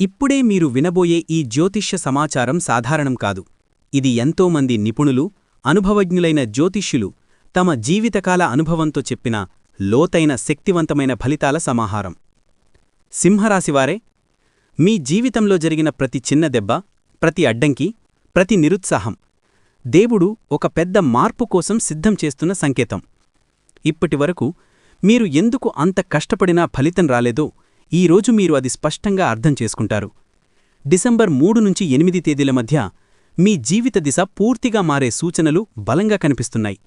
ఇప్పుడే మీరు వినబోయే ఈ జ్యోతిష్య సమాచారం సాధారణం కాదు. ఇది ఎంతోమంది నిపుణులు అనుభవజ్ఞులైన జ్యోతిష్యులు తమ జీవితకాల అనుభవంతో చెప్పిన లోతైన శక్తివంతమైన ఫలితాల సమాహారం. సింహరాశివారే మీ జీవితంలో జరిగిన ప్రతి చిన్న దెబ్బ ప్రతి అడ్డంకి ప్రతి నిరుత్సాహం దేవుడు ఒక పెద్ద మార్పు కోసం సిద్ధం చేస్తున్న సంకేతం. ఇప్పటివరకు మీరు ఎందుకు అంత కష్టపడినా ఫలితం రాలేదో ఈరోజు మీరు అది స్పష్టంగా అర్థం చేసుకుంటారు. డిసెంబర్ మూడు నుంచి ఎనిమిది తేదీల మధ్య మీ జీవిత దిశ పూర్తిగా మారే సూచనలు బలంగా కనిపిస్తున్నాయి.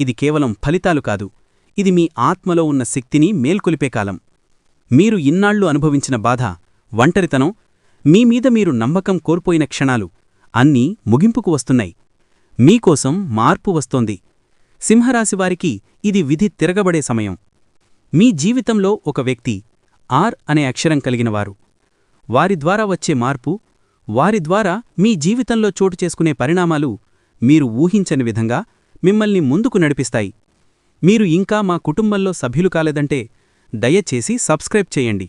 ఇది కేవలం ఫలితాలు కాదు. ఇది మీ ఆత్మలో ఉన్న శక్తిని మేల్కొలిపే కాలం. మీరు ఇన్నాళ్ళు అనుభవించిన బాధ ఒంటరితనం మీమీద మీరు నమ్మకం కోల్పోయిన క్షణాలు అన్నీ ముగింపుకు వస్తున్నాయి. మీకోసం మార్పు వస్తోంది. సింహరాశివారికి ఇది విధి తిరగబడే సమయం. మీ జీవితంలో ఒక వ్యక్తి ఆర్ అనే అక్షరం కలిగినవారు. వారి ద్వారా వచ్చే మార్పు వారి ద్వారా మీ జీవితంలో చోటు చేసుకునే పరిణామాలు మీరు ఊహించని విధంగా మిమ్మల్ని ముందుకు నడిపిస్తాయి. మీరు ఇంకా మా కుటుంబంలో సభ్యులు కాలేదంటే దయచేసి సబ్స్క్రైబ్ చేయండి.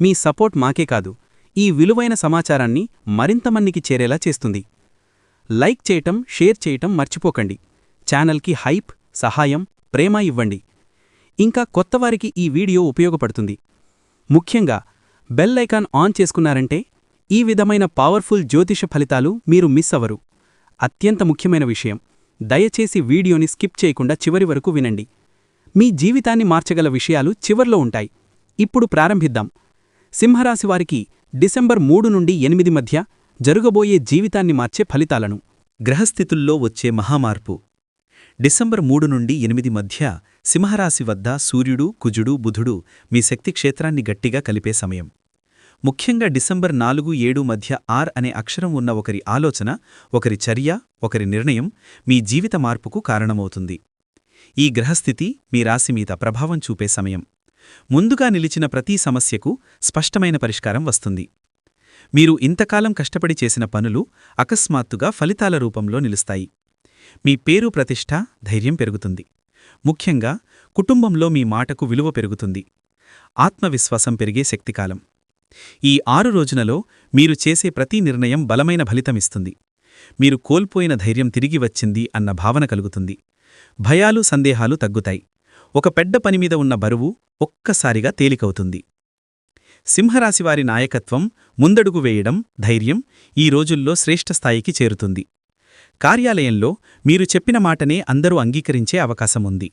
మీ సపోర్ట్ మాకే కాదు ఈ విలువైన సమాచారాన్ని మరింతమందికి చేరేలా చేస్తుంది. లైక్ చేయటం షేర్ చేయటం మర్చిపోకండి. ఛానల్కి హైప్ సహాయం ప్రేమ ఇవ్వండి. ఇంకా కొత్తవారికి ఈ వీడియో ఉపయోగపడుతుంది. ముఖ్యంగా బెల్ ఐకాన్ ఆన్ చేసుకున్నారంటే ఈ విధమైన పవర్ఫుల్ జ్యోతిష ఫలితాలు మీరు మిస్ అవరు అత్యంత ముఖ్యమైన విషయం దయచేసి వీడియోని స్కిప్ చేయకుండా చివరి వరకు వినండి. మీ జీవితాన్ని మార్చగల విషయాలు చివర్లో ఉంటాయి. ఇప్పుడు ప్రారంభిద్దాం. సింహరాశివారికి డిసెంబర్ మూడు నుండి ఎనిమిది మధ్య జరుగబోయే జీవితాన్ని మార్చే ఫలితాలను. గ్రహస్థితుల్లో వచ్చే మహామార్పు. డిసెంబర్ మూడు నుండి ఎనిమిది మధ్య సింహరాశి వద్ద సూర్యుడు కుజుడు బుధుడు మీ శక్తి క్షేత్రాన్ని గట్టిగా కలిపే సమయం. ముఖ్యంగా డిసెంబర్ నాలుగు ఏడు మధ్య ఆర్ అనే అక్షరం ఉన్న ఒకరి ఆలోచన ఒకరి చర్య ఒకరి నిర్ణయం మీ జీవిత మార్పుకు కారణమవుతుంది. ఈ గ్రహస్థితి మీ రాశి మీద ప్రభావం చూపే సమయం. ముందుగా నిలిచిన ప్రతి సమస్యకు స్పష్టమైన పరిష్కారం వస్తుంది. మీరు ఇంతకాలం కష్టపడి చేసిన పనులు అకస్మాత్తుగా ఫలితాల రూపంలో నిలుస్తాయి. మీ పేరు ప్రతిష్ట ధైర్యం పెరుగుతుంది. ముఖ్యంగా కుటుంబంలో మీ మాటకు విలువ పెరుగుతుంది. ఆత్మవిశ్వాసం పెరిగే శక్తికాలం. ఈ ఆరు రోజులలో మీరు చేసే ప్రతి నిర్ణయం బలమైన ఫలితమిస్తుంది. మీరు కోల్పోయిన ధైర్యం తిరిగి వచ్చింది అన్న భావన కలుగుతుంది. భయాలు సందేహాలు తగ్గుతాయి. ఒక పెద్ద పనిమీద ఉన్న బరువు ఒక్కసారిగా తేలికవుతుంది. సింహరాశివారి నాయకత్వం ముందడుగు వేయడం ధైర్యం ఈ రోజుల్లో శ్రేష్ఠస్థాయికి చేరుతుంది. కార్యాలయంలో మీరు చెప్పిన మాటనే అందరూ అంగీకరించే అవకాశముంది.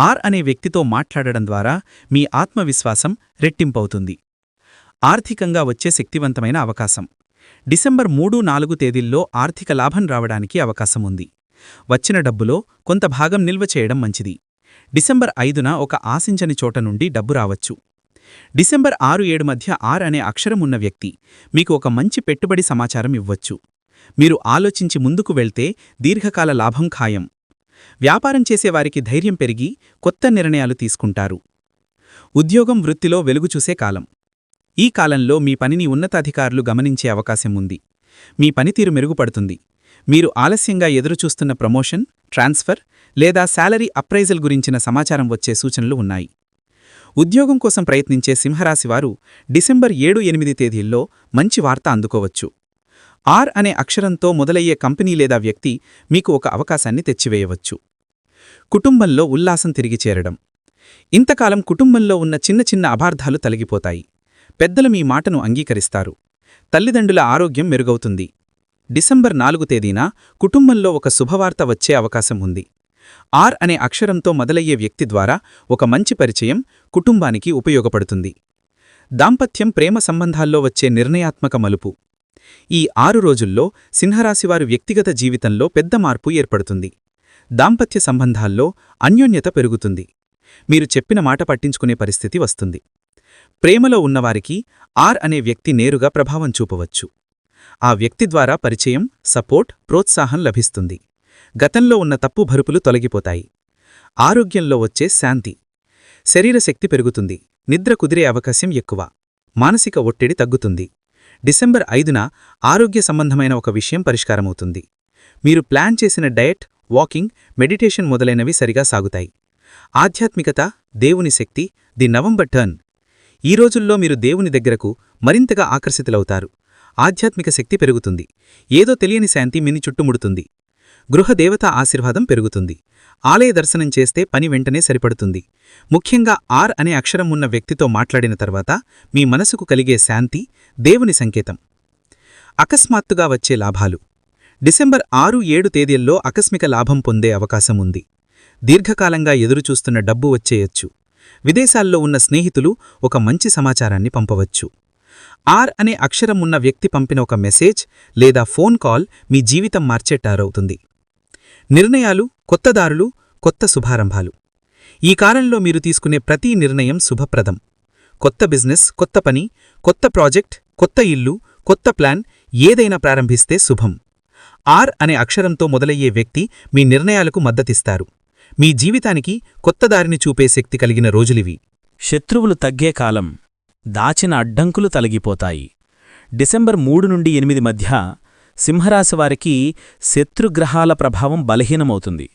ఆర్ అనే వ్యక్తితో మాట్లాడడం ద్వారా మీ ఆత్మవిశ్వాసం రెట్టింపవుతుంది. ఆర్థికంగా వచ్చే శక్తివంతమైన అవకాశం. డిసెంబర్ మూడు నాలుగు తేదీల్లో ఆర్థిక లాభం రావడానికి అవకాశముంది. వచ్చిన డబ్బులో కొంత భాగం నిల్వ చేయడం మంచిది. డిసెంబర్ ఐదున ఒక ఆశించని చోట నుండి డబ్బు రావచ్చు. డిసెంబర్ ఆరు ఏడు మధ్య ఆర్ అనే అక్షరం ఉన్న వ్యక్తి మీకు ఒక మంచి పెట్టుబడి సమాచారం ఇవ్వచ్చు. మీరు ఆలోచించి ముందుకు వెళ్తే దీర్ఘకాల లాభం ఖాయం. వ్యాపారం చేసేవారికి ధైర్యం పెరిగి కొత్త నిర్ణయాలు తీసుకుంటారు. ఉద్యోగం వృత్తిలో వెలుగుచూసే కాలం. ఈ కాలంలో మీ పనిని ఉన్నతాధికారులు గమనించే అవకాశం ఉంది. మీ పనితీరు మెరుగుపడుతుంది. మీరు ఆలస్యంగా ఎదురుచూస్తున్న ప్రమోషన్ ట్రాన్స్ఫర్ లేదా శాలరీ అప్రైజల్ గురించిన సమాచారం వచ్చే సూచనలు ఉన్నాయి. ఉద్యోగం కోసం ప్రయత్నించే సింహరాశివారు డిసెంబర్ ఏడు ఎనిమిది తేదీల్లో మంచి వార్త అందుకోవచ్చు. ఆర్ అనే అక్షరంతో మొదలయ్యే కంపెనీ లేదా వ్యక్తి మీకు ఒక అవకాశాన్ని తెచ్చివేయవచ్చు. కుటుంబంలో ఉల్లాసం తిరిగి చేరడం. ఇంతకాలం కుటుంబంలో ఉన్న చిన్న చిన్న అబార్థాలు తొలగిపోతాయి. పెద్దలు మీ మాటను అంగీకరిస్తారు. తల్లిదండ్రుల ఆరోగ్యం మెరుగవుతుంది. డిసెంబర్ నాలుగు తేదీన కుటుంబంలో ఒక శుభవార్త వచ్చే అవకాశం ఉంది. ఆర్ అనే అక్షరంతో మొదలయ్యే వ్యక్తి ద్వారా ఒక మంచి పరిచయం కుటుంబానికి ఉపయోగపడుతుంది. దాంపత్యం ప్రేమ సంబంధాల్లో వచ్చే నిర్ణయాత్మక మలుపు. ఈ ఆరు రోజుల్లో సింహరాశివారు వ్యక్తిగత జీవితంలో పెద్ద మార్పు ఏర్పడుతుంది. దాంపత్య సంబంధాల్లో అన్యోన్యత పెరుగుతుంది. మీరు చెప్పిన మాట పట్టించుకునే పరిస్థితి వస్తుంది. ప్రేమలో ఉన్నవారికి ఆర్ అనే వ్యక్తి నేరుగా ప్రభావం చూపవచ్చు. ఆ వ్యక్తి ద్వారా పరిచయం సపోర్ట్ ప్రోత్సాహం లభిస్తుంది. గతంలో ఉన్న తప్పు భరుపులు తొలగిపోతాయి. ఆరోగ్యంలో వచ్చే శాంతి. శరీరశక్తి పెరుగుతుంది. నిద్ర కుదిరే అవకాశం ఎక్కువ. మానసిక ఒత్తిడి తగ్గుతుంది. డిసెంబర్ ఐదున ఆరోగ్య సంబంధమైన ఒక విషయం పరిష్కారమవుతుంది. మీరు ప్లాన్ చేసిన డయట్ వాకింగ్ మెడిటేషన్ మొదలైనవి సరిగా సాగుతాయి. ఆధ్యాత్మికత దేవుని శక్తి ది నవంబర్ టర్న్. ఈ రోజుల్లో మీరు దేవుని దగ్గరకు మరింతగా ఆకర్షితులవుతారు. ఆధ్యాత్మిక శక్తి పెరుగుతుంది. ఏదో తెలియని శాంతి మిని చుట్టుముడుతుంది గృహదేవత ఆశీర్వాదం పెరుగుతుంది. ఆలయ దర్శనం చేస్తే పని వెంటనే సరిపడుతుంది. ముఖ్యంగా ఆర్ అనే అక్షరం ఉన్న వ్యక్తితో మాట్లాడిన తర్వాత మీ మనసుకు కలిగే శాంతి దేవుని సంకేతం. అకస్మాత్తుగా వచ్చే లాభాలు. డిసెంబర్ ఆరు ఏడు తేదీల్లో ఆకస్మిక లాభం పొందే అవకాశం ఉంది. దీర్ఘకాలంగా ఎదురుచూస్తున్న డబ్బు వచ్చేయొచ్చు. విదేశాల్లో ఉన్న స్నేహితులు ఒక మంచి సమాచారాన్ని పంపవచ్చు. ఆర్ అనే అక్షరం ఉన్న వ్యక్తి పంపిన ఒక మెసేజ్ లేదా ఫోన్ కాల్ మీ జీవితం మార్చేటారవుతుంది నిర్ణయాలు కొత్త దారులు కొత్త శుభారంభాలు. ఈ కాలంలో మీరు తీసుకునే ప్రతి నిర్ణయం శుభప్రదం. కొత్త బిజినెస్ కొత్త పని కొత్త ప్రాజెక్ట్ కొత్త ఇల్లు కొత్త ప్లాన్ ఏదైనా ప్రారంభిస్తే శుభం. ఆర్ అనే అక్షరంతో మొదలయ్యే వ్యక్తి మీ నిర్ణయాలకు మద్దతిస్తారు. మీ జీవితానికి కొత్త దారిని చూపే శక్తి కలిగిన రోజులివి. శత్రువులు తగ్గే కాలం దాచిన అడ్డంకులు తొలగిపోతాయి. డిసెంబర్ మూడు నుండి ఎనిమిది మధ్య సింహరాశివారికి శత్రుగ్రహాల ప్రభావం బలహీనమవుతుంది.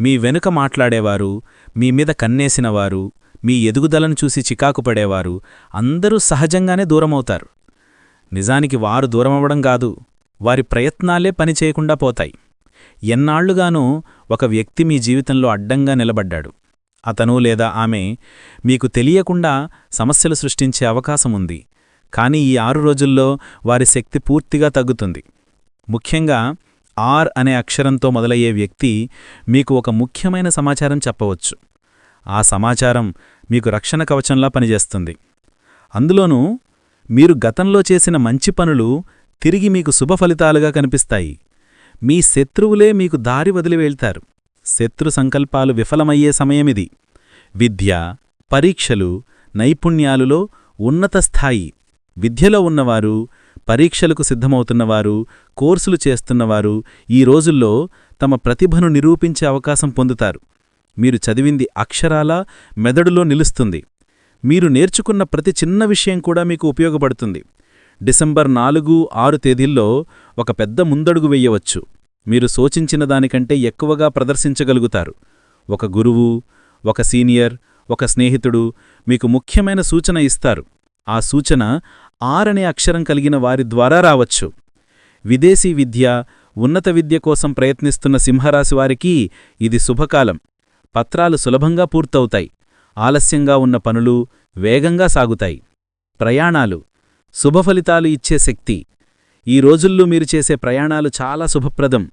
మీ వెనుక మాట్లాడేవారు మీ మీద కన్నేసినవారు మీ ఎదుగుదలను చూసి చికాకు పడేవారు అందరూ సహజంగానే దూరమవుతారు. నిజానికి వారు దూరమవ్వడం కాదు వారి ప్రయత్నాలే పనిచేయకుండా పోతాయి. ఎన్నాళ్ళుగానూ ఒక వ్యక్తి మీ జీవితంలో అడ్డంగా నిలబడ్డాడు. అతను లేదా ఆమె మీకు తెలియకుండా సమస్యలు సృష్టించే అవకాశముంది కానీ ఈ ఆరు రోజుల్లో వారి శక్తి పూర్తిగా తగ్గుతుంది. ముఖ్యంగా ఆర్ అనే అక్షరంతో మొదలయ్యే వ్యక్తి మీకు ఒక ముఖ్యమైన సమాచారం చెప్పవచ్చు. ఆ సమాచారం మీకు రక్షణ కవచంలా పనిచేస్తుంది. అందులోనూ మీరు గతంలో చేసిన మంచి పనులు తిరిగి మీకు శుభ ఫలితాలుగా కనిపిస్తాయి. మీ శత్రువులే మీకు దారి వదిలి వెళ్తారు. శత్రు సంకల్పాలు విఫలమయ్యే సమయమిది. విద్య పరీక్షలు నైపుణ్యాలులో ఉన్నత స్థాయి. విద్యలో ఉన్నవారు పరీక్షలకు సిద్ధమవుతున్నవారు కోర్సులు చేస్తున్నవారు ఈ రోజుల్లో తమ ప్రతిభను నిరూపించే అవకాశం పొందుతారు. మీరు చదివింది అక్షరాల మెదడులో నిలుస్తుంది. మీరు నేర్చుకున్న ప్రతి చిన్న విషయం కూడా మీకు ఉపయోగపడుతుంది. డిసెంబర్ నాలుగు ఆరు తేదీల్లో ఒక పెద్ద ముందడుగు వెయ్యవచ్చు మీరు సోచించిన దానికంటే ఎక్కువగా ప్రదర్శించగలుగుతారు. ఒక గురువు ఒక సీనియర్ ఒక స్నేహితుడు మీకు ముఖ్యమైన సూచన ఇస్తారు. ఆ సూచన ఆరనే అక్షరం కలిగిన వారి ద్వారా రావచ్చు. విదేశీ విద్య ఉన్నత విద్య కోసం ప్రయత్నిస్తున్న సింహరాశివారికి ఇది శుభకాలం. పత్రాలు సులభంగా పూర్తవుతాయి. ఆలస్యంగా ఉన్న పనులు వేగంగా సాగుతాయి. ప్రయాణాలు శుభఫలితాలు ఇచ్చే శక్తి. ఈ రోజుల్లో మీరు చేసే ప్రయాణాలు చాలా శుభప్రదం.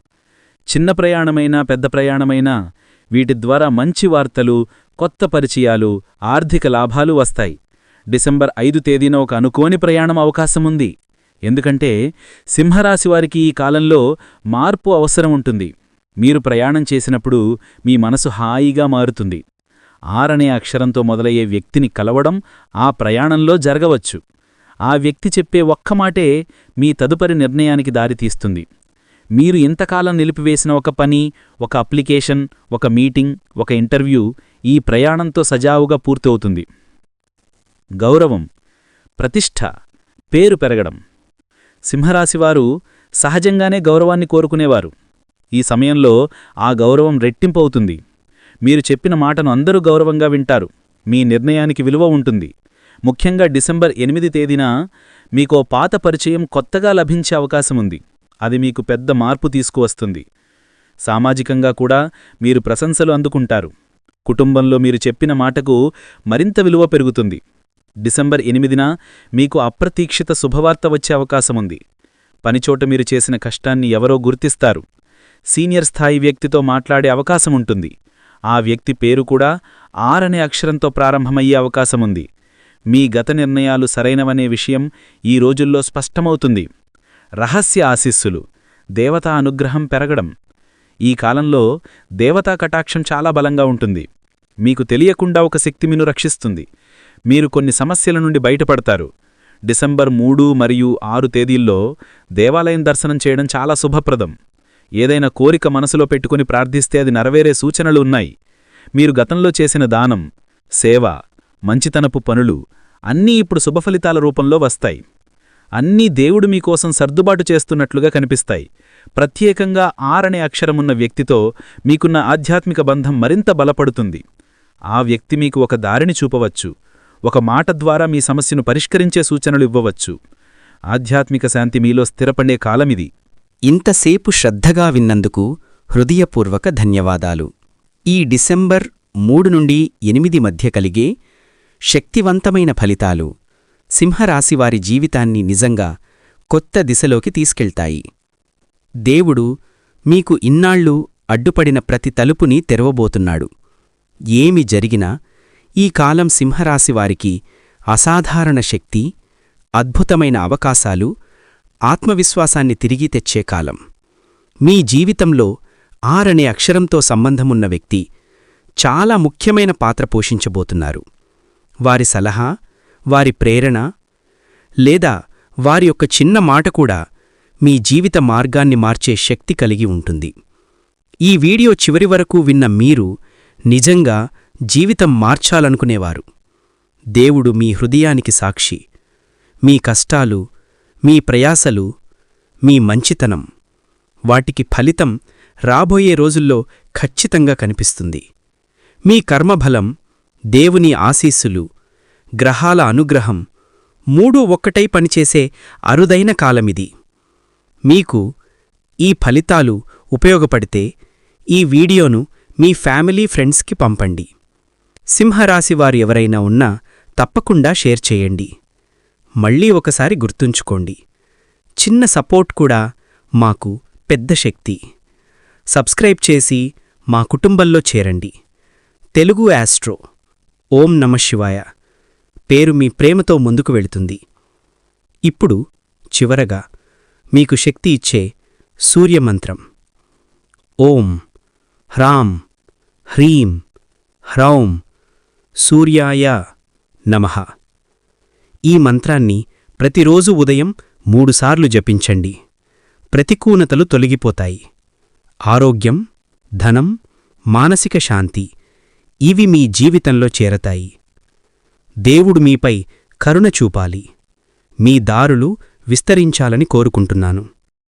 చిన్న ప్రయాణమైనా పెద్ద ప్రయాణమైనా వీటి ద్వారా మంచి వార్తలు కొత్త పరిచయాలు ఆర్థిక లాభాలు వస్తాయి. డిసెంబర్ ఐదు తేదీన ఒక అనుకోని ప్రయాణం అవకాశముంది ఎందుకంటే సింహరాశివారికి ఈ కాలంలో మార్పు అవసరం ఉంటుంది. మీరు ప్రయాణం చేసినప్పుడు మీ మనసు హాయిగా మారుతుంది. ఆరనే అక్షరంతో మొదలయ్యే వ్యక్తిని కలవడం ఆ ప్రయాణంలో జరగవచ్చు. ఆ వ్యక్తి చెప్పే ఒక్క మాటే మీ తదుపరి నిర్ణయానికి దారితీస్తుంది మీరు ఇంతకాలం నిలిపివేసిన ఒక పని ఒక అప్లికేషన్ ఒక మీటింగ్ ఒక ఇంటర్వ్యూ ఈ ప్రయాణంతో సజావుగా పూర్తవుతుంది. గౌరవం ప్రతిష్ఠ పేరు పెరగడం. సింహరాశివారు సహజంగానే గౌరవాన్ని కోరుకునేవారు. ఈ సమయంలో ఆ గౌరవం రెట్టింపవుతుంది. మీరు చెప్పిన మాటను అందరూ గౌరవంగా వింటారు. మీ నిర్ణయానికి విలువ ఉంటుంది. ముఖ్యంగా డిసెంబర్ ఎనిమిది తేదీన మీకో పాత పరిచయం కొత్తగా లభించే అవకాశముంది అది మీకు పెద్ద మార్పు తీసుకువస్తుంది సామాజికంగా కూడా మీరు ప్రశంసలు అందుకుంటారు. కుటుంబంలో మీరు చెప్పిన మాటకు మరింత విలువ పెరుగుతుంది. డిసెంబర్ ఎనిమిదిన మీకు అప్రతీక్షిత శుభవార్త వచ్చే అవకాశముంది పనిచోట మీరు చేసిన కష్టాన్ని ఎవరో గుర్తిస్తారు. సీనియర్ స్థాయి వ్యక్తితో మాట్లాడే అవకాశముంటుంది ఆ వ్యక్తి పేరు కూడా ఆరనే అక్షరంతో ప్రారంభమయ్యే అవకాశముంది. మీ గత నిర్ణయాలు సరైనవనే విషయం ఈ రోజుల్లో స్పష్టమవుతుంది. రహస్య ఆశీస్సులు దేవతా అనుగ్రహం పెరగడం. ఈ కాలంలో దేవతా కటాక్షం చాలా బలంగా ఉంటుంది. మీకు తెలియకుండా ఒక శక్తి మీను రక్షిస్తుంది. మీరు కొన్ని సమస్యల నుండి బయటపడతారు. డిసెంబర్ మూడు మరియు ఆరు తేదీల్లో దేవాలయం దర్శనం చేయడం చాలా శుభప్రదం. ఏదైనా కోరిక మనసులో పెట్టుకుని ప్రార్థిస్తే అది నెరవేరే సూచనలు ఉన్నాయి. మీరు గతంలో చేసిన దానం సేవ మంచితనపు పనులు అన్నీ ఇప్పుడు శుభఫలితాల రూపంలో వస్తాయి. అన్నీ దేవుడు మీకోసం సర్దుబాటు చేస్తున్నట్లుగా కనిపిస్తాయి. ప్రత్యేకంగా ఆరనే అక్షరమున్న వ్యక్తితో మీకున్న ఆధ్యాత్మిక బంధం మరింత బలపడుతుంది. ఆ వ్యక్తి మీకు ఒక దారిని చూపవచ్చు. ఒక మాట ద్వారా మీ సమస్యను పరిష్కరించే సూచనలు ఇవ్వవచ్చు. ఆధ్యాత్మిక శాంతి మీలో స్థిరపడే కాలమిది. ఇంతసేపు శ్రద్ధగా విన్నందుకు హృదయపూర్వక ధన్యవాదాలు. ఈ డిసెంబర్ మూడు నుండి ఎనిమిది మధ్య కలిగే శక్తివంతమైన ఫలితాలు సింహరాశివారి జీవితాన్ని నిజంగా కొత్త దిశలోకి తీసుకెళ్తాయి. దేవుడు మీకు ఇన్నాళ్ళు అడ్డుపడిన ప్రతి తలుపుని తెరవబోతున్నాడు. ఏమి జరిగినా ఈ కాలం సింహరాశివారికి అసాధారణ శక్తి అద్భుతమైన అవకాశాలు ఆత్మవిశ్వాసాన్ని తిరిగి తెచ్చే కాలం. మీ జీవితంలో ఆరనే అక్షరంతో సంబంధమున్న వ్యక్తి చాలా ముఖ్యమైన పాత్ర పోషించబోతున్నారు. వారి సలహా వారి ప్రేరణ లేదా వారి యొక్క చిన్న మాట కూడా మీ జీవిత మార్గాన్ని మార్చే శక్తి కలిగి ఉంటుంది. ఈ వీడియో చివరి వరకు విన్న మీరు నిజంగా జీవితం మార్చాలనుకునేవారు. దేవుడు మీ హృదయానికి సాక్షి. మీ కష్టాలు మీ ప్రయాసలు మీ మంచితనం వాటికి ఫలితం రాబోయే రోజుల్లో ఖచ్చితంగా కనిపిస్తుంది. మీ కర్మఫలం దేవుని ఆశీస్సులు గ్రహాల అనుగ్రహం మూడూ ఒక్కటై పనిచేసే అరుదైన కాలమిది. మీకు ఈ ఫలితాలు ఉపయోగపడితే ఈ వీడియోను మీ ఫ్యామిలీ ఫ్రెండ్స్కి పంపండి. సింహరాశివారు ఎవరైనా ఉన్నా తప్పకుండా షేర్ చేయండి. మళ్ళీ ఒకసారి గుర్తుంచుకోండి. చిన్న సపోర్ట్ కూడా మాకు పెద్ద శక్తి. సబ్స్క్రైబ్ చేసి మా కుటుంబంలో చేరండి. తెలుగు యాస్ట్రో ఓం నమశివాయ పేరు మీ ప్రేమతో ముందుకు వెళుతుంది. ఇప్పుడు చివరగా మీకు శక్తి ఇచ్చే సూర్యమంత్రం. ఓం హ్రాం హ్రీం హ్రౌం సూర్యాయ నమః. ఈ మంత్రాన్ని ప్రతిరోజు ఉదయం మూడుసార్లు జపించండి. ప్రతికూలతలు తొలగిపోతాయి. ఆరోగ్యం ధనం మానసిక శాంతి ఇవి మీ జీవితంలో చేరతాయి. దేవుడు మీపై కరుణ చూపాలి. మీ దారులు విస్తరించాలని కోరుకుంటున్నాను.